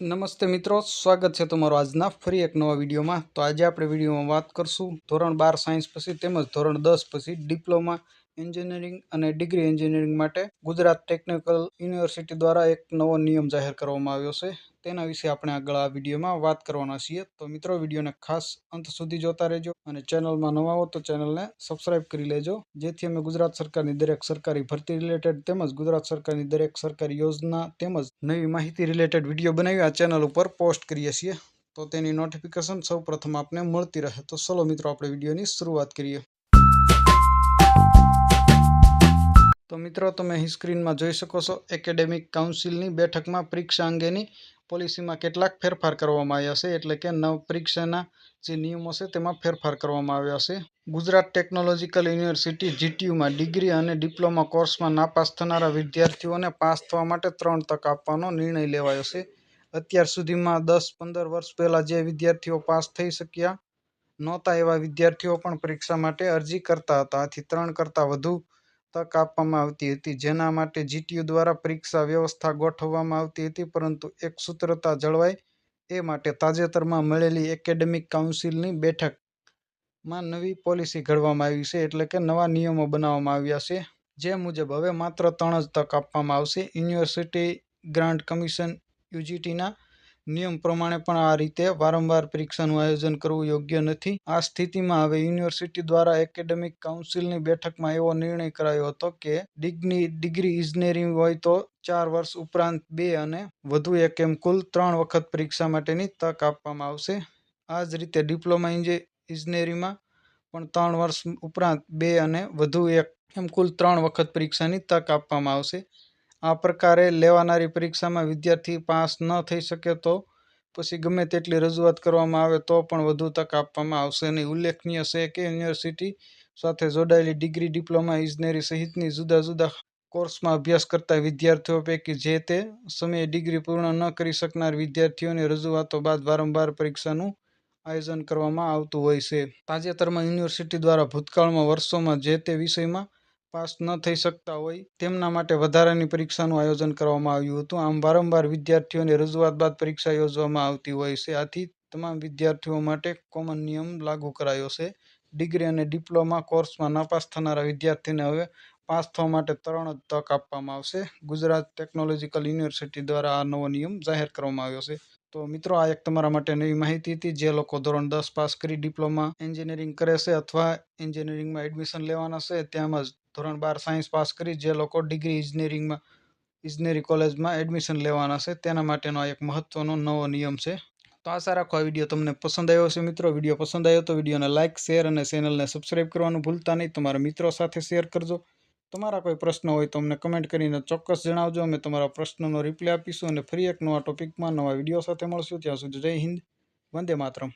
નમસ્તે મિત્રો, સ્વાગત છે તમારું આજના ફરી એક નવા વિડીયોમાં. તો આજે આપણે વિડીયોમાં વાત કરશું ધોરણ બાર સાયન્સ પછી તેમજ ધોરણ દસ પછી ડિપ્લોમા એન્જિનિયરિંગ અને ડિગ્રી એન્જિનિયરિંગ માટે ગુજરાત ટેકનિકલ યુનિવર્સિટી દ્વારા એક નવો નિયમ જાહેર કરવામાં આવ્યો છે. તેના વિશે આપણે આગળ આ વિડીયોમાં વાત કરવાના છીએ. તો મિત્રો, વિડીયોને ખાસ અંત સુધી જોતા રહેજો અને ચેનલમાં નવા હો તો ચેનલને સબસ્ક્રાઇબ કરી લેજો. જેથી અમે ગુજરાત સરકારની દરેક સરકારી ભરતી રિલેટેડ તેમજ ગુજરાત સરકારની દરેક સરકારી યોજના તેમજ નવી માહિતી રિલેટેડ વીડિયો બનાવી આ ચેનલ ઉપર પોસ્ટ કરીએ છીએ. તો તેની નોટિફિકેશન સૌ પ્રથમ આપને મળતી રહે. તો ચલો મિત્રો, આપણે વિડીયોની શરૂઆત કરીએ. મિત્રો, તમે અહીં સ્ક્રીનમાં જોઈ શકો છો, એકેડેમિક કાઉન્સિલની બેઠકમાં પરીક્ષા અંગેની પોલિસીમાં કેટલાક ફેરફાર કરવામાં આવ્યા છે. એટલે કે નવ પરીક્ષાના જે નિયમો છે, તેમાં ફેરફાર કરવામાં આવ્યા છે. ગુજરાત ટેકનોલોજીકલ યુનિવર્સિટી જીટીયુમાં ડિગ્રી અને ડિપ્લોમા કોર્સમાં નાપાસ થનારા વિદ્યાર્થીઓને પાસ થવા માટે ત્રણ તક આપવાનો નિર્ણય લેવાયો છે. અત્યાર સુધીમાં દસ પંદર વર્ષ પહેલાં જે વિદ્યાર્થીઓ પાસ થઈ શક્યા નહોતા એવા વિદ્યાર્થીઓ પણ પરીક્ષા માટે અરજી કરતા હતા. આથી ત્રણ કરતાં વધુ તક આપવામાં આવતી હતી. જેના માટે જીટીયુ દ્વારા પરીક્ષા વ્યવસ્થા ગોઠવવામાં આવતી હતી, પરંતુ એક સૂત્રતા જળવાય એ માટે તાજેતરમાં મળેલી એકેડેમિક કાઉન્સિલની બેઠકમાં નવી પોલિસી ઘડવામાં આવી છે, એટલે કે નવા નિયમો બનાવવામાં આવ્યા છે. જે મુજબ હવે માત્ર ત્રણ જ તક આપવામાં આવશે. યુનિવર્સિટી ગ્રાન્ટ કમિશન યુજીટીના નિયમ પ્રમાણે પણ આ રીતે વારંવાર પરીક્ષાનું આયોજન કરવું યોગ્ય નથી. આ સ્થિતિમાં હવે યુનિવર્સિટી દ્વારા એકેડેમિક કાઉન્સિલની બેઠકમાં એવો નિર્ણય કરાયો હતો કે ડિગ્રી ડિગ્રી ઇજનેરી હોય તો ચાર વર્ષ ઉપરાંત બે અને વધુ એક એમ કુલ ત્રણ વખત પરીક્ષા માટેની તક આપવામાં આવશે. આ જ રીતે ડિપ્લોમા ઇન્જે, ઇજનેરીમાં પણ ત્રણ વર્ષ ઉપરાંત બે અને વધુ એક એમ કુલ ત્રણ વખત પરીક્ષાની તક આપવામાં આવશે. આ પ્રકારે લેવાનારી પરીક્ષામાં વિદ્યાર્થી પાસ ન થઈ શકે તો પછી ગમે તેટલી રજૂઆત કરવામાં આવે તો પણ વધુ તક આપવામાં આવશે. નહીં ઉલ્લેખનીય છે કે યુનિવર્સિટી સાથે જોડાયેલી ડિગ્રી, ડિપ્લોમા, ઇજનેરી સહિતની જુદા જુદા કોર્સમાં અભ્યાસ કરતા વિદ્યાર્થીઓ પૈકી જે તે સમયે ડિગ્રી પૂર્ણ ન કરી શકનાર વિદ્યાર્થીઓની રજૂઆતો બાદ વારંવાર પરીક્ષાનું આયોજન કરવામાં આવતું હોય છે. તાજેતરમાં યુનિવર્સિટી દ્વારા ભૂતકાળમાં વર્ષોમાં જે તે વિષયમાં પાસ ન થઈ શકતા હોય, તેમના માટે વધારાની પરીક્ષાનું આયોજન કરવામાં આવ્યું હતું. આમ વારંવાર વિદ્યાર્થીઓને રજૂઆત બાદ પરીક્ષા યોજવામાં આવતી હોય છે. આથી તમામ વિદ્યાર્થીઓ માટે કોમન નિયમ લાગુ કરાયો છે. ડિગ્રી અને ડિપ્લોમા કોર્સમાં નાપાસ થનારા વિદ્યાર્થીને હવે પાસ થવા માટે ત્રણ જ તક આપવામાં આવશે. ગુજરાત ટેકનોલોજીકલ યુનિવર્સિટી દ્વારા આ નવો નિયમ જાહેર કરવામાં આવ્યો છે. તો મિત્રો, આ એક તમારા માટે નવી માહિતી હતી. જે લોકો ધોરણ દસ પાસ કરી ડિપ્લોમા એન્જિનિયરિંગ કરે છે અથવા એન્જિનિયરિંગમાં એડમિશન લેવાના છે તેમજ ધોરણ બાર સાયન્સ પાસ કરી જે લોકો ડિગ્રી ઇજનેરિંગમાં ઇજનેરી કોલેજમાં એડમિશન લેવાના છે, તેના માટેનો એક મહત્વનો નવો નિયમ છે. તો આશા રાખો આ વીડિયો તમને પસંદ આવ્યો છે મિત્રો. વીડિયો પસંદ આવ્યો તો વિડીયોને લાઇક શેર અને ચેનલને સબસ્ક્રાઈબ કરવાનું ભૂલતા નહીં. તમારા મિત્રો સાથે શેર કરજો. તમારા કોઈ પ્રશ્ન હોય તો અમને કમેન્ટ કરીને ચોક્કસ જણાવજો. અમે તમારા પ્રશ્નનો રિપ્લાય આપીશું અને ફરી એક નવા ટોપિકમાં નવા વીડિયો સાથે મળશું. ત્યાં સુધી જય હિન્દ. વંદે માતરમ.